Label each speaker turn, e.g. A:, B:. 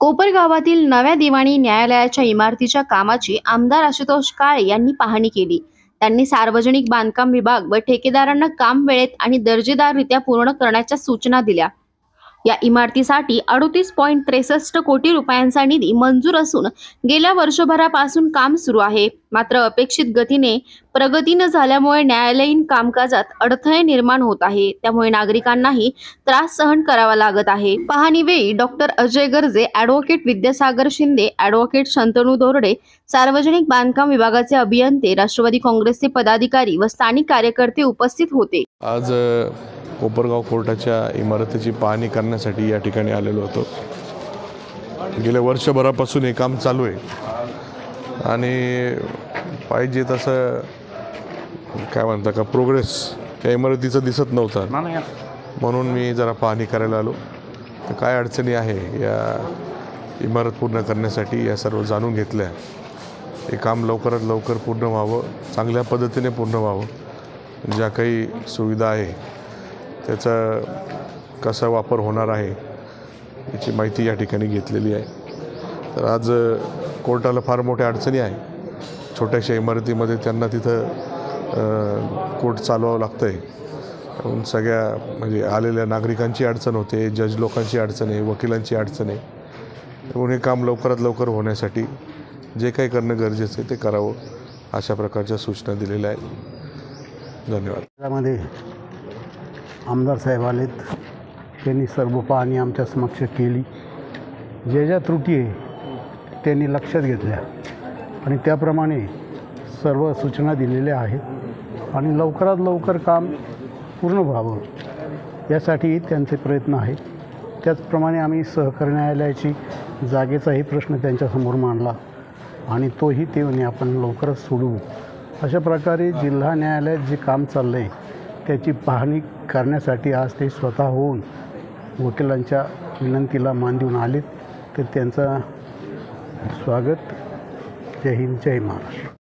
A: कोपरगावातील नव्या दिवाणी न्यायालयाच्या इमारतीच्या कामाची आमदार आशुतोष काळे यांनी पाहणी केली. त्यांनी सार्वजनिक बांधकाम विभाग व ठेकेदारांना काम वेळेत आणि दर्जेदाररित्या पूर्ण करण्याच्या सूचना दिल्या. या इमारतीसाठी अडोतीस पॉईंट त्रेसष्ट कोटी रुपयांचा निधी मंजूर असून गेल्या वर्षभरापासून काम सुरू आहे. मात्र अपेक्षित गतीने प्रगती न झाल्यामुळे न्यायालयीन कामकाजात अडथळे निर्माण होत आहे. त्यामुळे नागरिकांनाही त्रास सहन करावा लागत आहे. पाहणीवेळी doctor Ajay Garje advocate Vidyasagar Shinde advocate Shantanu Dorde सार्वजनिक बांधकाम विभागाचे अभियंते राष्ट्रवादी काँग्रेसचे पदाधिकारी व स्थानिक कार्यकर्ते उपस्थित होते.
B: आज कोपरगाव कोर्टाच्या इमारतीची पाहणी करण्यासाठी या ठिकाणी आलेलो होतो. गेल्या वर्षभरापासून हे काम चालू आहे. आणि पाहिजे तसं काय म्हणता का प्रोग्रेस या इमारतीचं दिसत नव्हता. म्हणून मी जरा पाहणी करायला आलो. तर काय अडचणी आहे या इमारत पूर्ण करण्यासाठी या सर्व जाणून घेतल्या. हे काम लवकरात लवकर पूर्ण व्हावं चांगल्या पद्धतीने पूर्ण व्हावं. ज्या काही सुविधा आहे त्याचा कसा वापर होणार आहे याची माहिती या ठिकाणी घेतलेली आहे. तर आज कोर्टाला फार मोठ्या अडचणी आहे. छोट्याशा इमारतीमध्ये त्यांना तिथं कोर्ट चालवावं लागतं आहे सगळ्या म्हणजे आलेल्या नागरिकांची अडचण होते जज लोकांची अडचण आहे वकिलांची अडचण आहे. म्हणून हे काम लवकरात लवकर होण्यासाठी जे काही करणं गरजेचं आहे ते करावं अशा प्रकारच्या सूचना दिलेल्या आहेत. धन्यवाद.
C: त्यामध्ये आमदार साहेब आलेत. त्यांनी सर्व पाहणी आमच्या समक्ष केली. ज्या ज्या त्रुटी आहे त्यांनी लक्षात घेतल्या. आणि त्याप्रमाणे सर्व सूचना दिलेल्या आहेत. आणि लवकरात लवकर काम पूर्ण व्हावं यासाठी त्यांचे प्रयत्न आहेत. त्याचप्रमाणे आम्ही सहकार न्यायालयाची जागेचाही प्रश्न त्यांच्यासमोर मांडला. आणि तोही ते आपण लवकरच सोडवू. अशा प्रकारे जिल्हा न्यायालयात जे काम चाललं आहे त्याची पाहणी करण्यासाठी आज ते स्वतः होऊन वकिलांच्या विनंतीला मान देऊन आलेत. तर त्यांचं स्वागत. जय हिंद जय महाराष्ट्र.